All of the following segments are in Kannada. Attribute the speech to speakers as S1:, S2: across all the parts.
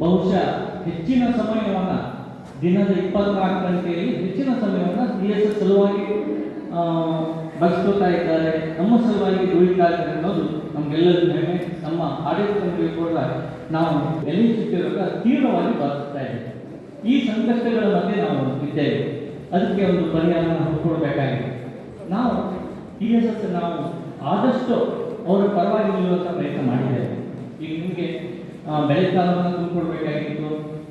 S1: ಬಹುಶಃ ಹೆಚ್ಚಿನ ಸಮಯವನ್ನು ದಿನದ ಇಪ್ಪತ್ನಾಲ್ಕು ಗಂಟೆಯಲ್ಲಿ ಹೆಚ್ಚಿನ ಸಮಯವನ್ನು ಸಿ ಎಸ್ ಸಲುವಾಗಿ ಬಳಸ್ಕೊತಾ ಇದ್ದಾರೆ. ನಮ್ಮ ಸಲುವಾಗಿ ದುಡಿತಾ ಅನ್ನೋದು ನಮಗೆಲ್ಲರಿಗೂ ಹೆಮ್ಮೆ. ನಮ್ಮ ಆಡಳಿತ ಮಂಡಳಿ ಕೂಡ ನಾವು ಎಲ್ಲಿಸುತ್ತಿರುವಾಗ ತೀವ್ರವಾಗಿ ಭಾವಿಸ್ತಾ ಇದ್ದೇವೆ. ಈ ಸಂಕಷ್ಟಗಳ ಮಧ್ಯೆ ನಾವು ಇದ್ದೇವೆ. ಅದಕ್ಕೆ ಒಂದು ಪರಿಹಾರವನ್ನು ಹುಡ್ಕೊಡ್ಬೇಕಾಗಿದೆ ನಾವು ಟಿ ಎಸ್ ಎಸ್ ನಾವು ಆದಷ್ಟು ಅವರ ಪರವಾಗಿ ನಿಲ್ಲುವಂಥ ಪ್ರಯತ್ನ ಮಾಡಿದ್ದೇವೆ. ಬೆಳೆ ಸಾಲವನ್ನು ತುಂಬಿಕೊಡ್ಬೇಕಾಗಿತ್ತು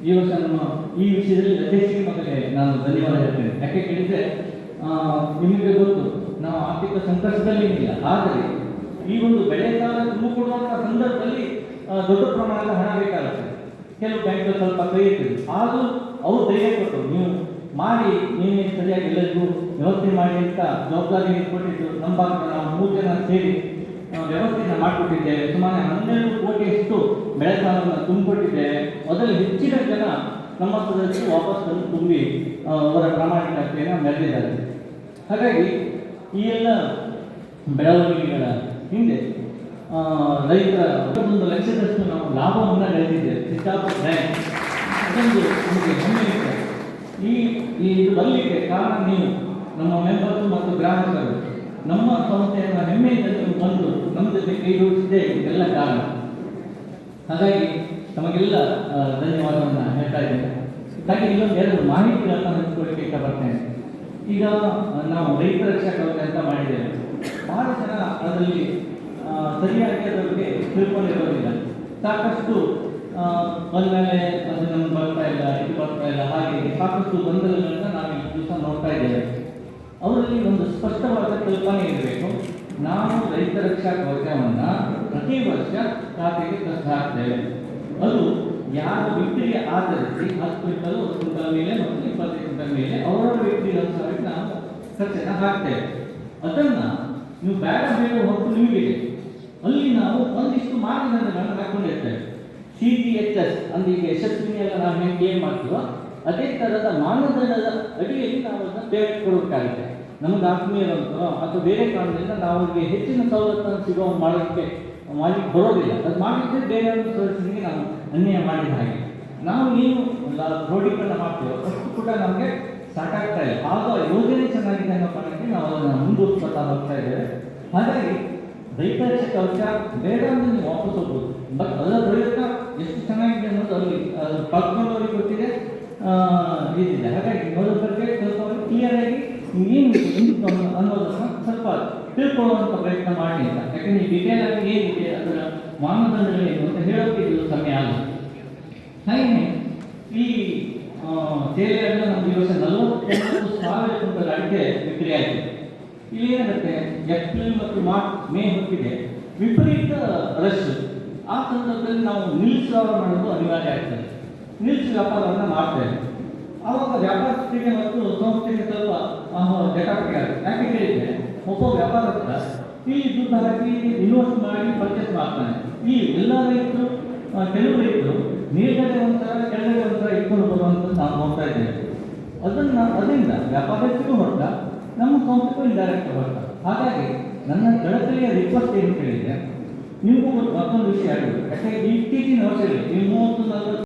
S1: ಈ ವರ್ಷ ನಮ್ಮ, ಈ ವಿಷಯದಲ್ಲಿ ಅಧ್ಯಕ್ಷರಿಗೆ ಮೊದಲೇ ನಾನು ಧನ್ಯವಾದ ಹೇಳ್ತೇನೆ. ಯಾಕೆ ಕೇಳಿದ್ರೆ ನಿಮಗೆ ಗೊತ್ತು, ನಾವು ಆರ್ಥಿಕ ಸಂಕಷ್ಟದಲ್ಲಿ ಇಲ್ಲ. ಆದರೆ, ಈ ಒಂದು ಬೆಳೆ ಸಾಲ ತುಂಬಿಕೊಡುವಂತಹ ಸಂದರ್ಭದಲ್ಲಿ ದೊಡ್ಡ ಪ್ರಮಾಣದ ಹಣ ಬೇಕಾಗುತ್ತೆ. ಕೆಲವು ಬ್ಯಾಂಕ್ ಸ್ವಲ್ಪ ಕೈ ಇರ್ತದೆ ಆದರೂ ಅವರು ಧೈರ್ಯ ಕೊಟ್ಟರು. ನೀವು ಮಾಡಿ, ನೀವೇ ಸರಿಯಾಗಿ ಎಲ್ಲರಿಗೂ ವ್ಯವಸ್ಥೆ ಮಾಡಿ ಅಂತ ಜವಾಬ್ದಾರಿ ಕೊಟ್ಟಿದ್ದು ನಮ್ಮ ಭಾಗದ ನಾವು ಮೂರು ಜನ ಸೇರಿ. ವ್ಯವಸ್ಥೆಯನ್ನು ಮಾಡಿಕೊಟ್ಟಿದ್ದೇವೆ ಸುಮಾರು ಹನ್ನೆರಡು ಕೋಟಿಯಷ್ಟು ಬೆಳೆ ಸಾಲವನ್ನು ತುಂಬಿಕೊಟ್ಟಿದ್ದೇವೆ ಅದರಲ್ಲಿ ಹೆಚ್ಚಿನ ಜನ ನಮ್ಮ ಸದಸ್ಯರು ವಾಪಸ್ ತಂದು ತುಂಬಿ ಅವರ ಪ್ರಾಮಾಣಿಕತೆಯನ್ನು ಮೆರೆದಿದ್ದಾರೆ. ಹಾಗಾಗಿ ಈ ಎಲ್ಲ ಬೆಳವಣಿಗೆಗಳ ಹಿಂದೆ ರೈತರ ಒಂದು ಲಕ್ಷದಷ್ಟು ನಾವು ಲಾಭವನ್ನು ಗಳಿಸಿದ್ದೇವೆ ಸಿದ್ದಾಪುರ ಅದೊಂದು ನಮಗೆ ಹೆಮ್ಮೆ ಇದೆ ಈ ಈ ಇದು ಬರಲಿಕ್ಕೆ ಕಾರಣ ನೀವು ನಮ್ಮ ಮೆಂಬರ್ಸ್ ಮತ್ತು ಗ್ರಾಹಕರು, ನಮ್ಮ ಸಂಸ್ಥೆಯನ್ನು ಬಂದು ನಮ್ಮ ಜೊತೆ ಕೈ ಜೋಡಿಸಿದ್ದೇ ಇದೆಲ್ಲ ಕಾರಣ. ಹಾಗಾಗಿ ತಮಗೆಲ್ಲ ಧನ್ಯವಾದವನ್ನು ಹೇಳ್ತಾ ಇದ್ದೇನೆ. ಹಾಗೆ ಇನ್ನೊಂದು ಎರಡು ಮಾಹಿತಿಗಳನ್ನು ಹಂಚಿಕೊಳ್ಳಿಕ್ಕೆ ಇಷ್ಟಪಡ್ತೇನೆ ಈಗ ನಾವು ರೈತ ರಕ್ಷಾ ಕವಚ ಅಂತ ಮಾಡಿದ್ದೇವೆ? ಬಹಳ ಜನ ಅದರಲ್ಲಿ ಸರಿಯಾಗಿ ಅದರ ಬಗ್ಗೆ ತಿಳ್ಕೊಂಡಿರೋದಿಲ್ಲ ಸಾಕಷ್ಟು ಬಂದ್ಮೇಲೆ ಅದು ನಮ್ಗೆ ಬರ್ತಾ ಇಲ್ಲ, ಇದು ಬರ್ತಾ ಇಲ್ಲ, ಹಾಗೆ ಸಾಕಷ್ಟು ಗೊಂದಲಗಳನ್ನು ನಾವು ಈ ದಿವಸ ನೋಡ್ತಾ ಇದ್ದೇವೆ. ಅವರಲ್ಲಿ ಒಂದು ಸ್ಪಷ್ಟವಾದ ಕಲ್ಪನೆ ಇರಬೇಕು ನಾವು ರೈತ ರಕ್ಷಾ ಕವಚವನ್ನು ಪ್ರತಿ ವರ್ಷ ಖಾತೆಗೆ ತಂದು ಹಾಕ್ತೇವೆ ಅದು ಯಾವ ವ್ಯಕ್ತಿಗೆ ಆಧರಿಸಿ ಹತ್ತು ಕ್ವಿಂಟಲ್ ಒಂದು ಕ್ವಿಂಟಲ್ ಮೇಲೆ ಮತ್ತು ಇಪ್ಪತ್ತೈದು ಕ್ವಿಂಟಲ್ ಮೇಲೆ ಅವರವರ ವ್ಯಕ್ತಿಗೆ ಅನುಸಾರವಾಗಿ ನಾವು ಖರ್ಚನ್ನು ಹಾಕ್ತೇವೆ. ಅದನ್ನ ನೀವು ಬೇಡ ಬೇಡ ಹೊತ್ತು ನಿಮಗೆ. ಅಲ್ಲಿ ನಾವು ಒಂದಿಷ್ಟು ಮಾನದಂಡಗಳನ್ನು ಹಾಕೊಂಡಿರ್ತೇವೆ. ಸಿ ಟಿ ಎಚ್ ಎಸ್ ಅಂದ್ರೆ ಈಗ ಯಶಸ್ವಿನಿಯೆಲ್ಲ ನಾವು ಹೆಂಗೆ ಏನು ಮಾಡ್ತೀವೋ, ಅದೇ ಥರದ ಮಾನದಂಡದ ಅಡಿಯಲ್ಲಿ ನಾವು ಅದನ್ನು ಪೇಮೆಂಟ್ ಕೊಡಬೇಕಾಗುತ್ತೆ ನಮಗೆ ಆತ್ಮೀಯರಂತೋ ಅಥವಾ ಬೇರೆ ಕಾರಣದಿಂದ ನಾವು ಅವರಿಗೆ ಹೆಚ್ಚಿನ ಸವಲತ್ತನ್ನು ಸಿಗೋ ಮಾಡೋಕ್ಕೆ ಮಾಡಲಿಕ್ಕೆ ಬರೋದಿಲ್ಲ. ಅದು ಮಾಡಿದ್ರೆ ಬೇರೆ ಸದಸ್ಯರಿಗೆ ನಾವು ಅನ್ಯಾಯ ಮಾಡಿದ ಹಾಗೆ. ನಾವು ಲ- ಕ್ರೋಢೀಕರಣ ಮಾಡ್ತೇವೆ. ಅಷ್ಟು ಕೂಡ ನಮಗೆ ಸಾಕಾಗ್ತಾ ಇಲ್ಲ. ಆಗ ಯೋಜನೆ ಚೆನ್ನಾಗಿದೆ ಅನ್ನೋ ಕಾರಣಕ್ಕೆ ನಾವು ಅದನ್ನು ಮುಂದುವರಿಸ್ಕೊತಾ ಹೋಗ್ತಾ ಇದ್ದೇವೆ. ಹಾಗಾಗಿ ರೈತ ಕೆಲಸ ಬೇಡ ಅಂದ್ರೆ ನೀವು ವಾಪಸ್ ಹೋಗ್ಬೋದು. ಬಟ್ ಅದರ ಪ್ರಯೋಗ ಎಷ್ಟು ಚೆನ್ನಾಗಿದೆ ಅನ್ನೋದು ಅಲ್ಲಿ ಪಕ್ಕದವರಿಗೆ ಗೊತ್ತಿದೆ. ಇದಿದೆ ಹಾಗಾಗಿ ನೋಡೋದಕ್ಕೆ ಸ್ವಲ್ಪ ಕ್ಲಿಯರ್ ಆಗಿ ಏನು ಎಂತ ತಿಳ್ಕೊಳ್ಳುವಂಥ ಪ್ರಯತ್ನ ಮಾಡಿ ಅಂತ. ಯಾಕಂದ್ರೆ ಡಿಟೇಲ್ ಆಗಿ ಏನಿದೆ ಅದರ ಮಾನದಂಡಗಳೇನು ಅಂತ ಹೇಳೋಕೆ ಇದು ಸಮಯ ಅಲ್ಲ. ಹಾಗೆ ಈ ಸೇವೆಯನ್ನು ನಮ್ಮ ದಿವಸ ನಲವತ್ತೊಂಬತ್ತು ಸಾವಿರ ಕ್ವಿಂಟಲ್ ಅಡಿಕೆ ಬಿಕ್ರಿ ಆಗಿದೆ. ಇಲ್ಲಿ ಏನಾಗುತ್ತೆ ಏಪ್ರಿಲ್ ಮತ್ತು ಮಾರ್ಚ್, ಮೇ ಹೊತ್ತಿಗೆ ವಿಪರೀತ ರಶ್. ಆ ಸಂದರ್ಭದಲ್ಲಿ ನಾವು ನಿಲ್ಸ್ ವ್ಯಾಪಾರ ಮಾಡೋದು ಅನಿವಾರ್ಯ ಆಗ್ತದೆ. ನಿಲ್ಸ್ ವ್ಯಾಪಾರವನ್ನು ಮಾಡ್ತೇವೆ. ಆವಾಗ ವ್ಯಾಪಾರಸ್ಥರಿಗೆ ಮತ್ತು ಸಂಸ್ಥೆಗೆ ಸ್ವಲ್ಪ ಜಟಾಪಟಿ ಆಗುತ್ತೆ. ಯಾಕೆ ಹೇಳಿದ್ರೆ ಒಬ್ಬ ವ್ಯಾಪಾರಸ್ಥ ಈ ದುಡ್ಡು ಹಾಕಿ ಇನ್ವೆಸ್ಟ್ ಮಾಡಿ ಪರ್ಚೇಸ್ ಮಾಡ್ತಾನೆ. ಈ ಎಲ್ಲ ರೈತರು ಕೆಲವು ರೈತರು ಮೇಲ್ಗಡೆ ಒಂಥರ, ಕೆಳಗಡೆ ಒಂಥರ ಇಟ್ಕೊಂಡು ಬರುವಂತ ನಾವು ನೋಡ್ತಾ ಇದ್ದೇವೆ. ಅದನ್ನ ಅದರಿಂದ ವ್ಯಾಪಾರಸ್ಥರಿಗೂ ಹೊರಟ ನಮ್ಮ ಸಂಸ್ಥೆಗೂ ಇಂಡೈರೆಕ್ಟ್ ಹೊರಟ ಹಾಗಾಗಿ ನನ್ನ ಕಳಕಳಿಯ ರಿಕ್ವೆಸ್ಟ್ ಏನು ಕೇಳಿದ್ರೆ, ನಿಮಗೂ ಮತ್ತೊಂದು ವಿಷಯ ಆಗಿದೆ ಯಾಕಂದ್ರೆ ಇತ್ತೀಚಿನ ವರ್ಷದಲ್ಲಿ ನೀವು ಮೂವತ್ತು ನಲವತ್ತು